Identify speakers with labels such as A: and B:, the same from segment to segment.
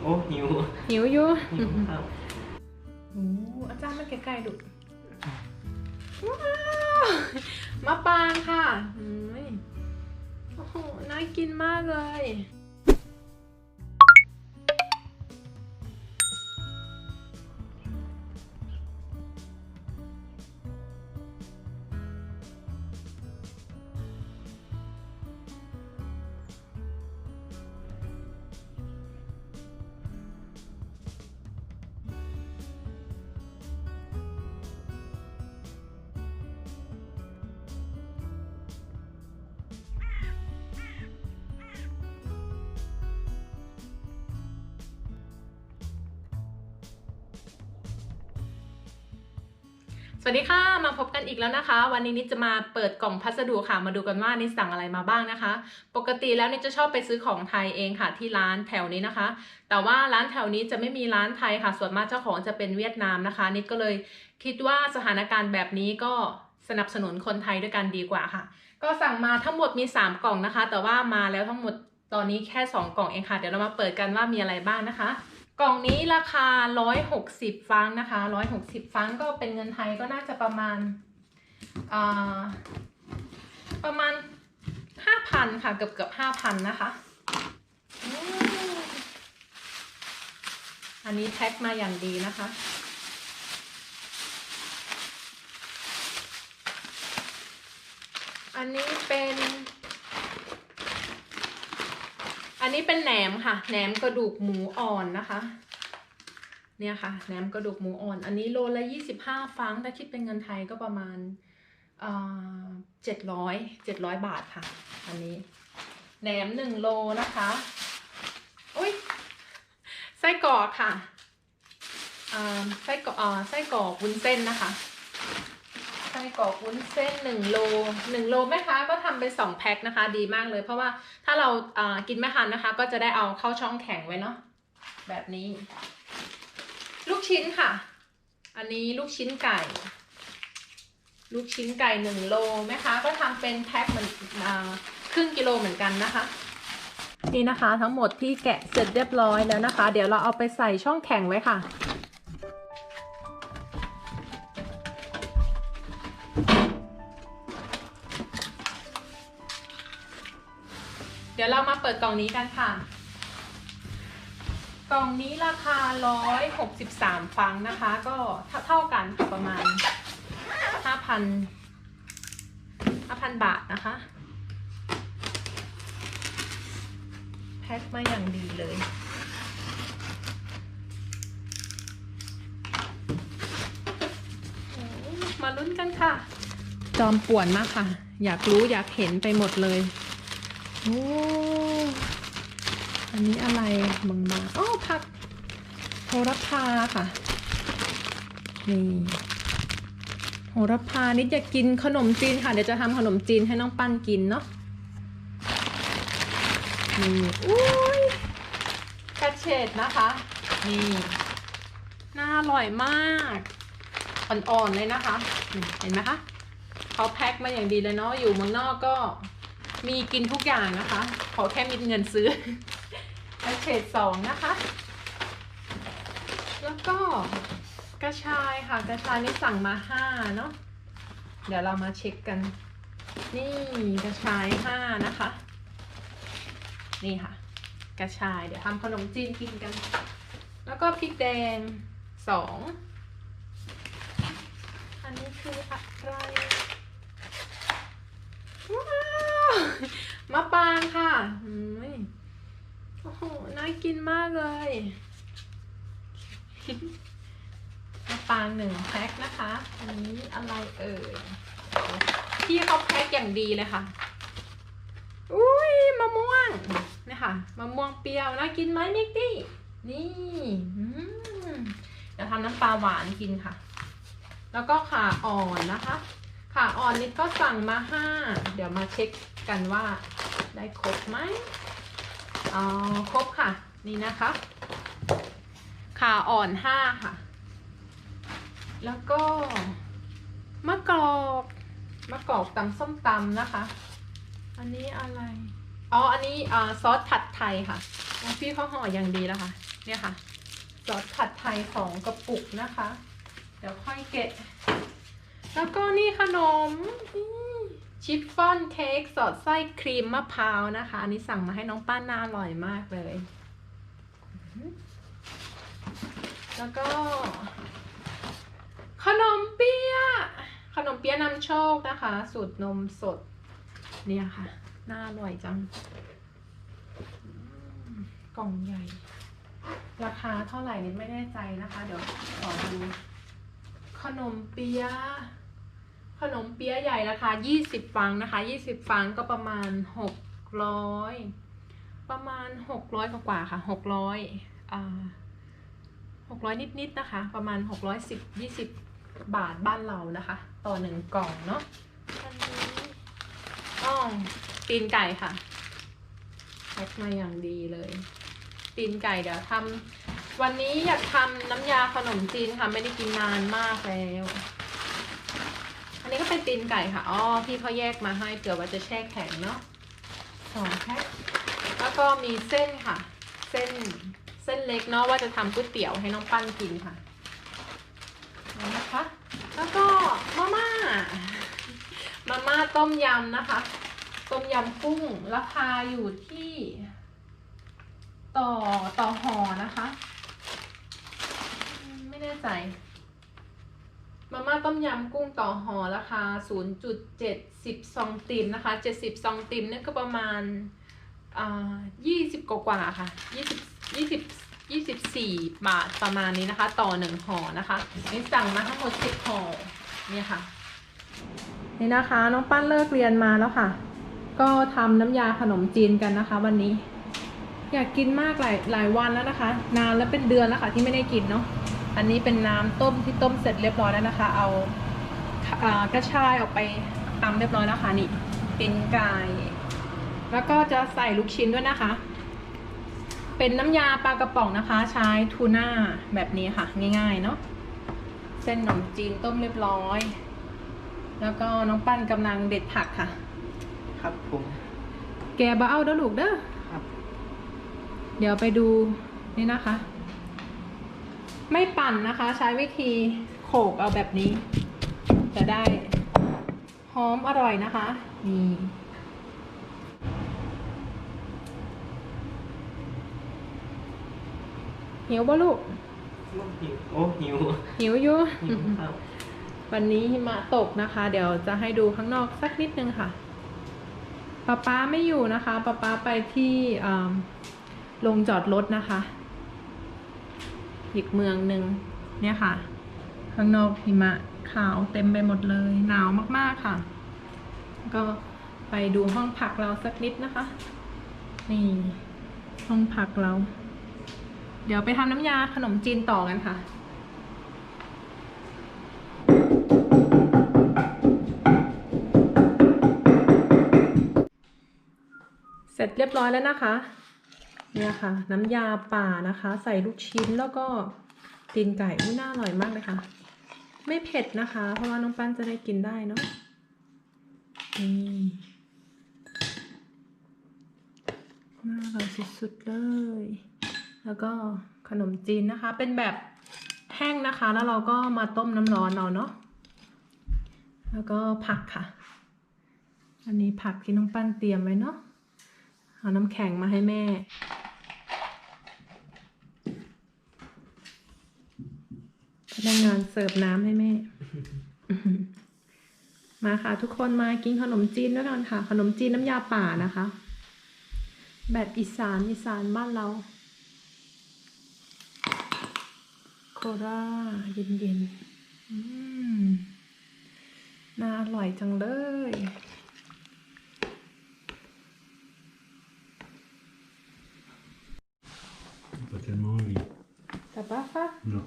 A: โอ้หิว
B: หิวอยู่
A: หิวข้าว
B: โอ้อาจารย์มาใกล้ๆดูว้าวมะปรางค่ะอืมโอ้โหน่ากินมากเลย วัสดีค่ะ มาพบกันอีกแล้วนะคะ วันนี้นิดจะมาเปิดกล่องพัสดุค่ะ มาดูกันว่านิดสั่งอะไรมาบ้างนะคะ ปกติแล้วนิดจะชอบไปซื้อของไทยเองค่ะ ที่ร้านแถวนี้นะคะ แต่ว่าร้านแถวนี้จะไม่มีร้านไทยค่ะ ส่วนมากเจ้าของจะเป็นเวียดนามนะคะ นิดก็เลยคิดว่าสถานการณ์แบบนี้ก็สนับสนุนคนไทยด้วยกันดีกว่าค่ะ ก็สั่งมาทั้งหมดมี 3 กล่องนะคะ แต่ว่ามาแล้วทั้งหมดตอนนี้แค่ 2 กล่องเองค่ะ เดี๋ยวเรามาเปิดกันว่ามีอะไรบ้างนะคะ กล่องนี้ราคา 160 ฟังนะคะ 160 ฟังก็เป็นเงินไทยก็น่าจะประมาณประมาณ 5,000 ค่ะ เกือบเกือบ5,000 นะคะ อันนี้แพ็คมาอย่างดีนะคะ อันนี้เป็น นนี้เป็นแหนมค่ะ แหนมกระดูกหมูอ่อนนะคะ เนี่ยค่ะ แหนมกระดูกหมูอ่อน อันนี้โลละยี่สิบห้าฟังถ้าคิดเป็นเงินไทยก็ประมาณเจ็ดร้อยเจ็ดร้อยบาทค่ะ อันนี้ แหนมหนึ่งโลนะคะอุ้ยไส้กรอกค่ะไส้กรอกไส้กรอกวุ้นเส้นนะคะ ไส้กรอกวุ้นเส้นหนึ่งโลหนึ่งโลแม่ค้าก็ทำเป็นสองแพ็คนะคะ ดีมากเลย เพราะว่าถ้าเรากินไม่ทันนะคะ ก็จะได้เอาเข้าช่องแข็งไว้เนาะแบบนี้ ลูกชิ้นค่ะ อันนี้ลูกชิ้นไก่ ลูกชิ้นไก่หนึ่งโลแม่ค้าก็ทำเป็นแพ็คเหมือนอครึ่งกิโลเหมือนกันนะคะนี่นะคะทั้งหมดที่แกะเสร็จเรียบร้อยแล้วนะคะ เดี๋ยวเราเอาไปใส่ช่องแข็งไว้ค่ะ เปิดกล่องนี้กันค่ะ กล่องนี้ราคา 163 ฟังนะคะ ก็เท่ากันค่ะประมาณ 5,000 5,000 บาทนะคะ แพ็คมาอย่างดีเลยมาลุ้นกันค่ะ จอมป่วนมากค่ะ อยากรู้อยากเห็นไปหมดเลย โอ้ อันนี้อะไรบางมาอ้อผักโหระพาค่ะ นี่โหระพานิดอยากกินขนมจีนค่ะ เดี๋ยวจะทำขนมจีนให้น้องปั้นกินเนาะ นี่อุ้ยแคชเชดนะคะ นี่ น่าอร่อยมาก อ่อนๆเลยนะคะ เห็นไหมคะเขาแพ็คมาอย่างดีเลยเนาะ อยู่เมืองนอกก็มีกินทุกอย่างนะคะ ขอแค่มีเงินซื้อ แพ็คเกจสองนะคะ แล้วก็กระชายค่ะ กระชายนี่สั่งมาห้าเนาะเดี๋ยวเรามาเช็คกัน นี่กระชายห้านะคะ นี่ค่ะ กระชายเดี๋ยวทำขนมจีนกินกัน แล้วก็พริกแดงสองอันนี้คืออะไร ว้าวมะปรางค่ะอืมโอ้โห น่า กินมากเลยมะปางหนึ่งแพ็คนะคะ อันนี้อะไรเอ่ยพี่เขาแพ็คอย่างดีเลยค่ะ อุ้ยมะม่วงนี่ค่ะมะม่วงเปรี้ยวน่ากินไหมนิกกี้ นี่เดี๋ยวทำน้ำปลาหวานกินค่ะ แล้วก็ขาอ่อนนะคะ ขาอ่อนนิดก็สั่งมาห้า เดี๋ยวมาเช็คกันว่าได้ครบไหม อ๋อครบค่ะ นี่นะคะ ขาอ่อนห้าค่ะ แล้วก็มะกอก มะกอกตำส้มตำนะคะ อันนี้อะไร อ๋อ อันนี้ซอสผัดไทยค่ะ พี่เขาห่ออย่างดีแล้วค่ะ เนี่ยค่ะ ซอสผัดไทยสองกระปุกนะคะ เดี๋ยวค่อยเกะ แล้วก็นี่ขนมอืม ชิฟฟ่อนเค้กสอดไส้ครีมมะพร้าวนะคะ อันนี้สั่งมาให้น้องป้านน่าอร่อยมากเลย แล้วก็ ขนมเปี๊ยะขนมเปี๊ยะนำโชคนะคะ สูตรนมสด เนี่ยค่ะ น่าอร่อยจัง กล่องใหญ่ ราคาเท่าไหร่นี่ไม่แน่ใจนะคะ เดี๋ยวขอดูขนมเปี๊ยะ ขนมเปี๊ยะใหญ่ราคา20ฟังนะคะ20ฟังก็ประมาณ 600 ประมาณ 600กว่าค่ะ600อ่า600 นิดๆนะคะ ประมาณ 610 20 บาทบ้านเรานะคะ ต่อหนึ่งกล่องเนาะอันนี้อ๋อตีนไก่ค่ะแพ็คมาอย่างดีเลยตีนไก่เดี๋ยวทำวันนี้อยากทำน้ำยาขนมจีนค่ะ ไม่ได้กินนานมากแล้ว นนี้ก็เป็นตีนไก่ค่ะ อ๋อ พี่เขาแยกมาให้เผื่อว่าจะแช่แข็งเนาะสองแพ็คแล้วก็มีเส้นค่ะ เส้น เส้นเล็กเนาะว่าจะทำก๋วยเตี๋ยวให้น้องปั้นกินค่ะนี่นะคะ แล้วก็มาม่า มาม่าต้มยำนะคะ ต้มยำกุ้ง ราคาอยู่ที่ ต่อต่อห่อนะคะอืมไม่แน่ใจมาม่า ต้มยำกุ้งต่อห่อราคา 0.70ซองติมนะคะ 70ซองติมนี่ก็ประมาณอ่า20กว่ากว่าค่ะ20 20 24บาทประมาณนี้นะคะ ต่อหนึ่งห่อนะคะนี่สั่งมาทั้งหมด10ห่อเนี่ยค่ะ นี่นะคะ น้องปั้นเลิกเรียนมาแล้วค่ะ ก็ทำน้ำยาขนมจีนกันนะคะ วันนี้ อยากกินมากหลายหลายวันแล้วนะคะ นานแล้วเป็นเดือนแล้วค่ะที่ไม่ได้กินเนาะ อันนี้เป็นน้ำต้มที่ต้มเสร็จเรียบร้อยแล้วนะคะ เอาอ่ากระชายออกไปตำเรียบร้อยแล้วค่ะนี่ตีนไก่แล้วก็จะใส่ลูกชิ้นด้วยนะคะ เป็นน้ำยาปลากระป๋องนะคะ ใช้ทูน่าแบบนี้ค่ะ ง่ายๆเนาะเส้นขนมจีนต้มเรียบร้อย แล้วก็น้องปั้นกำลังเด็ดผักค่ะ
A: ครับผม
B: แกบะเอาเด้อลูกเด้อ
A: ครับ
B: เดี๋ยวไปดูนี่นะคะ ไม่ปั่นนะคะ ใช้วิธีโขกเอาแบบนี้ จะได้หอมอร่อยนะคะนี่หิวบ่ลูก
A: หิวโอ้หิว
B: หิวอยู่
A: หิวครับ
B: วันนี้หิมะตกนะคะ เดี๋ยวจะให้ดูข้างนอกสักนิดนึงค่ะป๊าป๊าไม่อยู่นะคะป๊าป๊าไปที่อ่าลงจอดรถนะคะ อีกเมืองหนึ่งเนี่ยค่ะ ข้างนอกหิมะขาวเต็มไปหมดเลย หนาวมากๆค่ะ ก็ไปดูห้องพักเราสักนิดนะคะ นี่ห้องพักเรา เดี๋ยวไปทำน้ำยาขนมจีนต่อกันค่ะเสร็จเรียบร้อยแล้วนะคะ เนี่ยค่ะ น้ำยาป่านะคะ ใส่ลูกชิ้นแล้วก็ตีนไก่อุ้ยน่าอร่อยมากเลยค่ะ ไม่เผ็ดนะคะ เพราะว่าน้องปั้นจะได้กินได้เนาะนี่น่าอร่อยสุดๆเลย แล้วก็ขนมจีนนะคะ เป็นแบบแห้งนะคะ แล้วเราก็มาต้มน้ำร้อนเอาเนาะแล้วก็ผักค่ะ อันนี้ผักที่น้องปั้นเตรียมไว้เนาะเอาน้ำแข็งมาให้แม่ นักงานเสิร์ฟน้ำให้แม่ มาค่ะ ทุกคนมากินขนมจีนด้วยกันค่ะ ขนมจีนน้ำยาป่านะคะ แบบอีสานอีสานบ้านเรา โคราเย็นๆอืมน่าอร่อยจังเลย
C: Pas tellement envie.
B: แต่ป้าคะ
C: Non.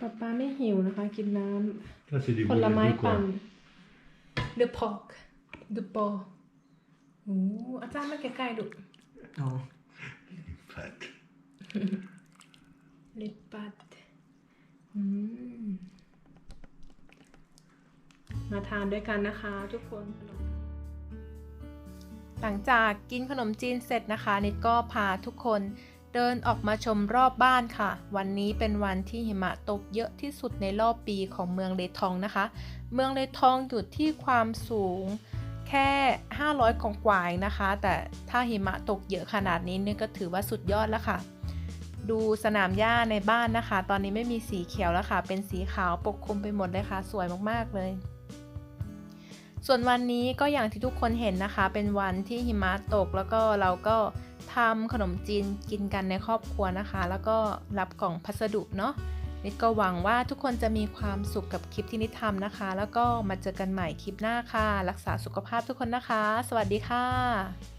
B: ป้าป้าไม่หิวนะคะ กินน้
C: Là, c'est des ำ
B: ผลไม้
C: boulettes de
B: ปั่น
C: quoi
B: The pork The pork โอ้อาจารย์มาใกล้ๆดู
A: อ๋อ
C: Fat.
B: เล็บปัดอืมมาทานด้วยกันนะคะทุกคน หลังจากกินขนมจีนเสร็จนะคะนิดก็พาทุกคน เดินออกมาชมรอบบ้านค่ะ วันนี้เป็นวันที่หิมะตกเยอะที่สุดในรอบปีของเมืองเลทองนะคะ เมืองเลทองอยู่ที่ความสูงแค่ 500ของกว่าๆเองนะคะ แต่ถ้าหิมะตกเยอะขนาดนี้เนี่ยก็ถือว่าสุดยอดแล้วค่ะ ดูสนามหญ้าในบ้านนะคะ ตอนนี้ไม่มีสีเขียวแล้วค่ะ เป็นสีขาวปกคลุมไปหมดเลยค่ะ สวยมากๆเลย ส่วนวันนี้ก็อย่างที่ทุกคนเห็นนะคะ เป็นวันที่หิมะตกแล้วก็เราก็ ทำขนมจีนกินกันในครอบครัวนะคะ แล้วก็รับกล่องพัสดุเนาะนิดก็หวังว่าทุกคนจะมีความสุขกับคลิปที่นิดทำนะคะ แล้วก็มาเจอกันใหม่คลิปหน้าค่ะ รักษาสุขภาพทุกคนนะคะ สวัสดีค่ะ